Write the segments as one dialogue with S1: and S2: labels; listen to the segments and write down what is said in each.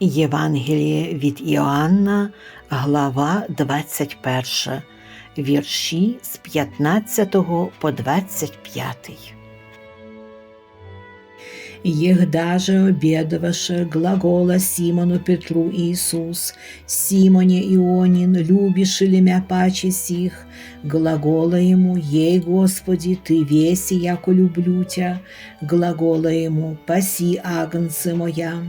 S1: Євангеліє від Іоанна, глава 21, вірші з 15 по 25. Егда же обедоваше глагола Симону Петру Иисус, Симоне Ионин, любишь ли мя паче сих? Глагола ему, ей, Господи, ты веси, яко люблю тя. Глагола ему, паси агнцы моя.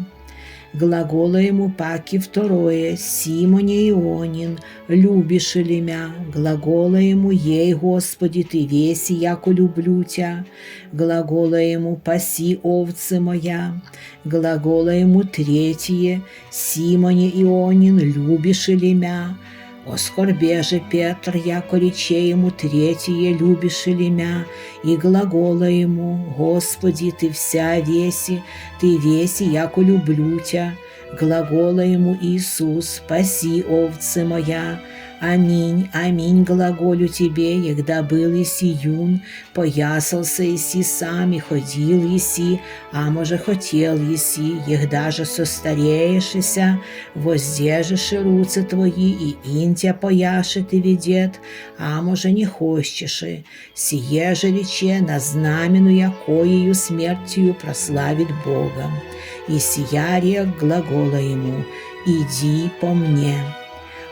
S1: Глагола ему паки второе, Симоне Ионин, любишь ли мя? Глагола ему, ей, Господи, ты веси, яко люблю тя. Глагола ему, паси овцы моя. Глагола ему третье, Симоне Ионин, любишь ли мя? Оскорбе же Петр, яко рече ему третье, любишь ли мя, и глагола ему, Господи, ты вся веси, ты веси, яко люблю тя. Глагола ему Иисус, спаси, овцы моя. Аминь, аминь, глаголю тебе, егда был иси юн, поясался иси сам и ходил иси, а може хотел иси, егда же состареешься, воздержишь руцы твои, и интя пояшет и ведет, а може не хочешь, сие же рече на знамену, якоею смертью прославит Бога. И сия рек глагола ему, иди по мне.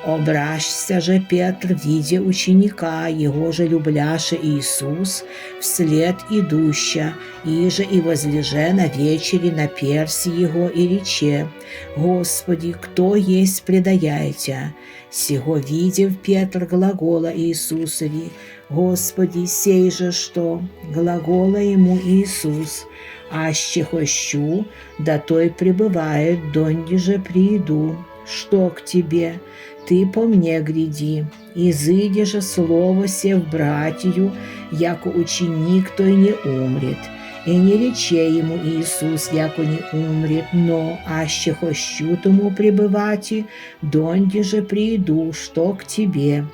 S1: Обращся же Петр, видя ученика, его же любляше Иисус, вслед идуща, и же и возлеже на вечере на перси его и рече, Господи, кто есть предаяйте? Сего видев Петр глагола Иисусови, Господи, сей же что? Глагола ему Иисус, аще хощу, да той пребывает, донде же прииду. Что к тебе? Ты по мне гряди, изыди же слово се в братью, яко ученик той не умрет. И не рече ему Иисус, яко не умрет, но аще хощу тому пребывати, донде же приду, что к тебе.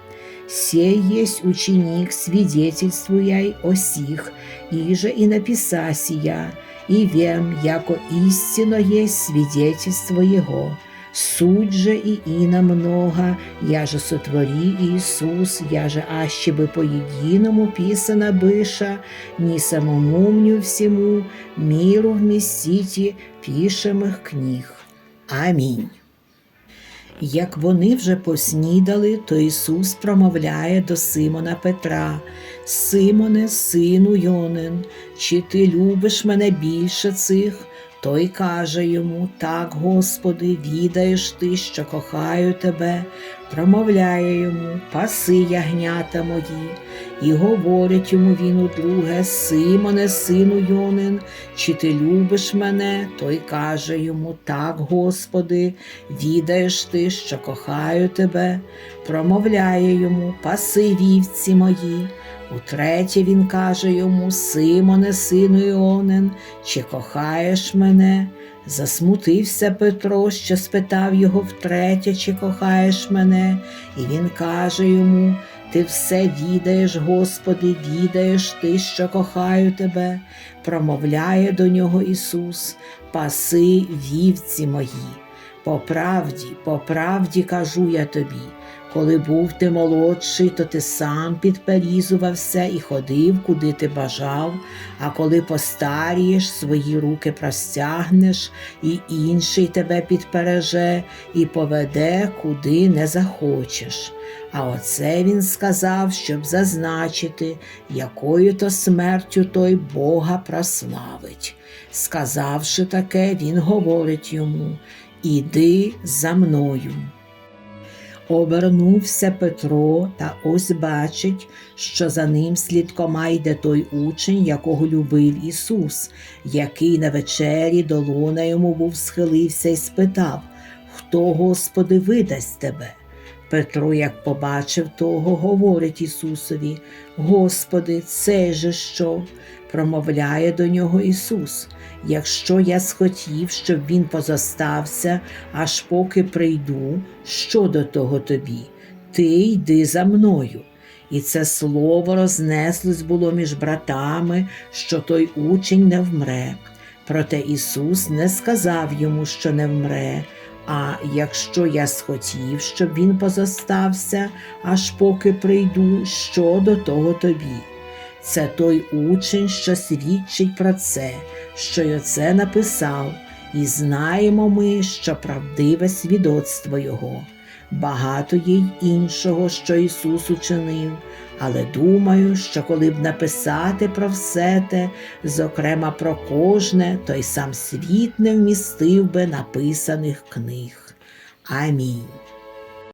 S1: Сей есть ученик, свидетельствуя о сих, и же и написа сия, и вем, яко истинно есть свидетельство его. Суть же и ина много, я же сотвори Иисус, я же аще бы по единому писано быша, не самому мне всему, миру вместите пишемых книг. Амінь. Як вони вже поснідали, то Ісус промовляє до Симона Петра: Симоне, сину Йонин, чи ти любиш мене більше цих? Той каже йому: Так, Господи, відаєш ти, що кохаю тебе, промовляє йому, паси ягнята мої, і говорить йому він удруге, Симоне, сину Йонин, чи ти любиш мене? Той каже йому, Так, Господи, відаєш ти, що кохаю тебе, промовляє йому, паси вівці мої. Утретє він каже йому, Симоне, сину Іонин, чи кохаєш мене? Засмутився Петро, що спитав його втретє, чи кохаєш мене, і він каже йому, Ти все відаєш, Господи, відаєш ти, що кохаю тебе, промовляє до нього Ісус, паси вівці мої. По правді, по правді кажу я тобі. Коли був ти молодший, то ти сам підперізувався і ходив, куди ти бажав, а коли постарієш, свої руки простягнеш, і інший тебе підпереже і поведе, куди не захочеш. А оце він сказав, щоб зазначити, якою то смертю той Бога прославить. Сказавши таке, він говорить йому Іди за мною. Обернувся Петро та ось бачить, що за ним слідкома йде той учень, якого любив Ісус, який на вечері до лона йому був схилився і спитав, Хто, Господи, видасть тебе? Петро, як побачив того, говорить Ісусові, Господи, це же що? Промовляє до нього Ісус. Якщо я схотів, щоб він позостався, аж поки прийду, що до того тобі? Ти йди за мною. І це слово рознеслось було між братами, що той учень не вмре. Проте Ісус не сказав йому, що не вмре, А якщо я схотів, щоб він позостався, аж поки прийду, що до того тобі? Це той учень, що свідчить про це, що й оце написав, і знаємо ми, що правдиве свідоцтво Його. Багато є й іншого, що Ісус учинив, але думаю, що коли б написати про все те, зокрема про кожне, то й сам світ не вмістив би написаних книг. Амінь.